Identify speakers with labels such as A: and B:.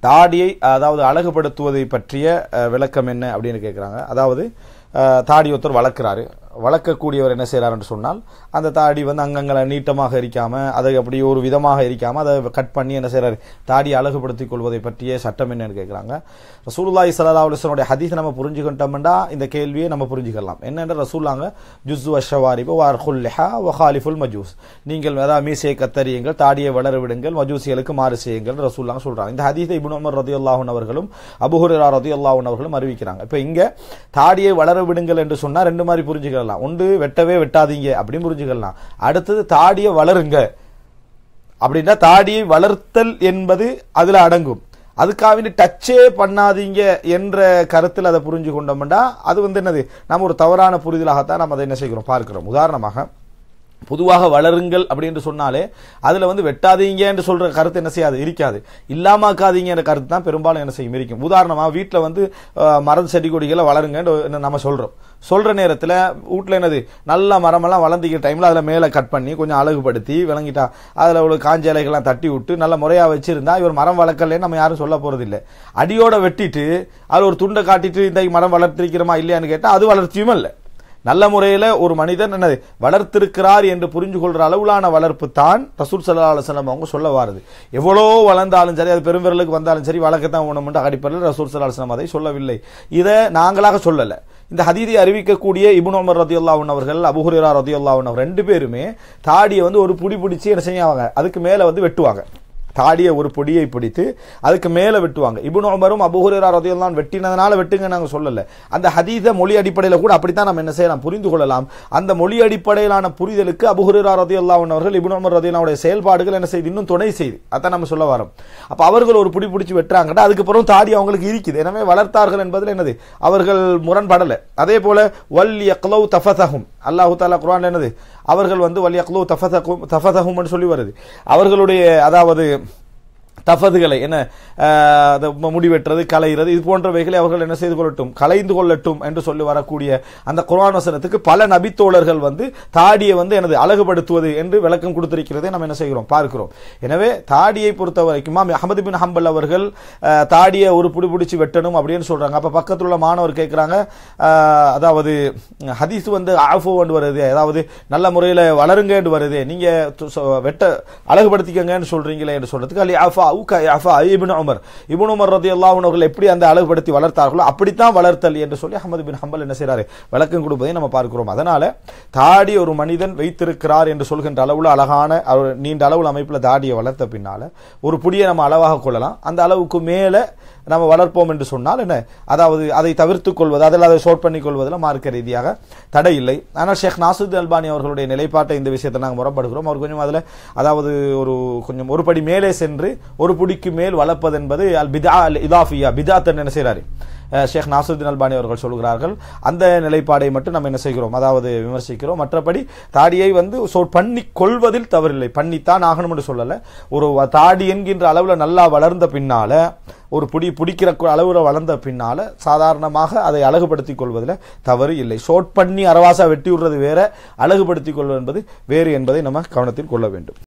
A: தாடியை அதாவது அழகுபடுத்துவதை பற்றிய விளக்கம் என்ன அப்படின்னு கேட்குறாங்க அதாவது தாடி ஒருத்தர் வளர்க்குறாரு. வளர்க்கக்கூடியவர் என்ன செய்கிறாருன்னு சொன்னால் அந்த தாடி வந்து அங்கங்களை நீட்டமாக இருக்காமல் அதை அப்படி ஒரு விதமாக இருக்காமல் அதை கட் பண்ணி என்ன செய்கிறார் தாடியை அழகுபடுத்திக் கொள்வதை பற்றிய சட்டம் என்னன்னு கேட்குறாங்க ரசூலுல்லாஹி ஸல்லல்லாஹு அலுவலனுடைய ஹதீஸ் நம்ம புரிஞ்சுக்கிட்டோம்னா இந்த கேள்வியை நம்ம புரிஞ்சுக்கலாம். என்னென்ற ரசூலாங்க ஜுஸ்ஸு அஷவாரிபு வார்ஹுல் லிஹா வஹாலிஃபுல் மஜூஸ். நீங்கள் அதாவது மீசையை கத்தரியுங்கள் தாடியை வளர விடுங்கள் மஜூசிகளுக்கு மாறு செய்யுங்கள் ரசூல்லாங்க சொல்கிறாங்க இந்த ஹதீஸை இப்னு உமர் ரதியல்லாஹு அவர்களும் அபுஹுரா ரதி ரதியல்லாஹு அவர்களும் அறிவிக்கிறாங்க. இப்போ இங்கே தாடியை வளர விடுங்கள் என்று சொன்னால் ரெண்டு மாதிரி புரிஞ்சுக்கலாம். ஒன்று வெட்டவே வெட்டாதீங்க. அப்படின்னு புரிஞ்சுக்கலாம். அடுத்தது தாடியை வளருங்க. அப்படின்னா தாடியை வளர்த்தல் என்பது அதில் அடங்கும். அதுக்காக டச்சே பண்ணாதீங்க என்ற கருத்தில் அதை புரிஞ்சு கொண்டோம்னா அது வந்து என்னது? நம்ம ஒரு தவறான புரிதலாகத்தான் நம்ம அதை என்ன செய்கிறோம்? பார்க்கிறோம். உதாரணமாக பொதுவாக வளருங்கள் அப்படின்னு சொன்னாலே அதில் வந்து வெட்டாதீங்க என்று சொல்கிற கருத்து என்ன செய்யாது? இருக்காது. இல்லாமக்காதீங்க என்ற கருத்து தான் பெரும்பாலும் என்ன செய்யும்? இருக்கும். உதாரணமாக வீட்டில் வந்து மரம் செடி கொடிகளை வளருங்கன்னு நம்ம சொல்கிறோம் சொல்கிற நேரத்தில் வீட்டில் என்னது? நல்ல மரமெல்லாம் வளர்ந்துக்கிற டைமில் அதில் மேலே கட் பண்ணி கொஞ்சம் அழகுபடுத்தி விளங்கிட்டா அதில் உள்ள காஞ்ச இலைகள்லாம் தட்டி விட்டு நல்ல முறையாக வச்சுருந்தா இவர் மரம் வளர்க்கலன்னு நம்ம யாரும் சொல்ல போகிறதில்லை இல்லை அடியோட வெட்டிட்டு அதில் ஒரு துண்டை காட்டிட்டு இந்த மரம் வளர்த்திருக்கிறோமா இல்லையான்னு கேட்டால் அது வளர்ச்சியும் இல்லை நல்ல முறையில் ஒரு மனிதன் என்னது வளர்த்திருக்கிறார் என்று புரிஞ்சு கொள்கிற அளவிலான வளர்ப்பு தான் ரசூல் சல்லா அலுவலம் அவங்க சொல்ல வாருது. எவ்வளோ வளர்ந்தாலும் சரி அது பெருவிரலுக்கு வந்தாலும் சரி வழக்கத்தான் உணவுண்டு அடிப்படையில் ரசூல் சல்லா அலுவலம் அதை சொல்லவில்லை. இதை நாங்களாக சொல்லலை. இந்த ஹதீதை அறிவிக்கக்கூடிய இபுன் உமர் ரதியுல்லாஹன் அவர்கள் அபுஹுரா ரதியுல்லாஹன் அவர் ரெண்டு பேருமே தாடியை வந்து ஒரு புடி பிடிச்சி என்ன செய்வாங்க அதுக்கு மேலே வந்து வெட்டுவாங்க. தாடியை ஒரு பொடியை பிடித்து அதுக்கு மேலே வெட்டுவாங்க. இபுன் உமரும் அபுஹுரா ரதையெல்லாம் வெட்டினதுனால வெட்டுங்க நாங்கள் சொல்லலை. அந்த ஹதீத மொழி அடிப்படையில் கூட அப்படித்தான் நம்ம என்ன செய்யலாம் புரிந்து கொள்ளலாம். அந்த மொழி அடிப்படையிலான புரிதலுக்கு அபுஹுரா ரதியுல்லான் அவர்கள் இபுன் உமர் ரதியுல்லாவுடைய செயல்பாடுகள் என்ன செய்து இன்னும் துணை செய்து. அதான் நம்ம சொல்ல வரோம். அப்போ அவர்கள் ஒரு பிடி பிடிச்சி வெட்டுறாங்கன்னா அதுக்கப்புறம் தாடி அவங்களுக்கு இருக்குது. எனவே வளர்த்தார்கள் என்பதில் என்னது? அவர்கள் முரண்படலை. அதே போல வல் யக்லவ் தஃபதஹும் அல்லாஹு தாலா குரான் என்னது? அவர்கள் வந்து வல் யக்லவ் தஃபதகும் தஃபதஹும்னு சொல்லி வருது. அவர்களுடைய அதாவது தஃபதுகளை என்ன அதை முடி வெட்டுறது கலைகிறது இது போன்றவைகளை அவர்கள் என்ன செய்து கொள்ளட்டும் கலைந்து கொள்ளட்டும் என்று சொல்லி வரக்கூடிய அந்த குரான் வசனத்துக்கு பல நபித்தோழர்கள் வந்து தாடியை வந்து எனது அழகுபடுத்துவது என்று விளக்கம் கொடுத்திருக்கிறதை நம்ம என்ன செய்கிறோம் பார்க்கிறோம். எனவே தாடியை பொறுத்த வரைக்கும் இமாம் அஹமது பின் ஹம்பல் அவர்கள் தாடியை ஒரு புடி பிடிச்சி வெட்டணும் அப்படின்னு சொல்றாங்க. அப்போ பக்கத்தில் உள்ள மாணவர் கேட்குறாங்க அதாவது ஹதீஸ் வந்து ஆஃபோ என்று வருது அதாவது நல்ல முறையில் வளருங்க என்று வருது நீங்கள் சொ- வெட்ட அழகுபடுத்திக்கங்கன்னு சொல்றீங்களே என்று சொல்றதுக்கு அல்லி ஆஃபா இபின் உமர். இபின் உமர் ரதி அல்லாஹர்கள் எப்படி அந்த அழகுபடுத்தி வளர்த்தார்களோ அப்படித்தான் வளர்த்தல் என்று சொல்லி அஹமது பின் ஹம்பல் என்ன செய்கிறாரு விளக்கம் கொடுப்பதை நம்ம பார்க்கிறோம். அதனால தாடி ஒரு மனிதன் வைத்திருக்கிறார் என்று சொல்கின்ற அளவுல அழகான அவர் நீண்ட அளவுல அமைப்பில் தாடியை வளர்த்த பின்னால ஒரு புடியை நம்ம அளவாக கொள்ளலாம். அந்த அளவுக்கு மேலே நம்ம வளர்ப்போம் என்று சொன்னால் என்ன? அதாவது அதை தவிர்த்துக் கொள்வது அதில் அதை ஷோட் பண்ணி கொள்வதில் மார்க்க ரீதியாக தடை இல்லை. ஆனால் ஷேக் நாசுத் அல்பானி அவர்களுடைய நிலைப்பாட்டை இந்த விஷயத்தை நாங்கள் முறப்படுகிறோம் அவர் கொஞ்சம் அதில் அதாவது ஒரு கொஞ்சம் ஒரு படி மேலே சென்று ஒரு புடிக்கு மேல் வளர்ப்பது என்பது அல் பிதா அல் இதாஃபியா பிதாத்தன் என்ன செய்கிறாரு? ஷேக் நாசருதீன் அல்பானி அவர்கள் சொல்கிறார்கள் அந்த நிலைப்பாடை மட்டும் நம்ம என்ன செய்கிறோம்? அதாவது விமர்சிக்கிறோம். மற்றபடி தாடியை வந்து சொ- பண்ணி கொள்வதில் தவறில்லை. பண்ணித்தான் ஆகணும் என்று சொல்லலை. ஒரு தாடி என்கின்ற அளவில் நல்லா வளர்ந்த பின்னால ஒரு புடி பிடிக்கிற அளவில் வளர்ந்த பின்னால சாதாரணமாக அதை அழகுபடுத்திக் கொள்வதில் தவறு இல்லை. ஷோட் பண்ணி அரவாசா வெட்டி விடுறது வேற அழகுபடுத்திக் கொள்வது என்பது வேறு என்பதை நம்ம கவனத்தில் கொள்ள வேண்டும்.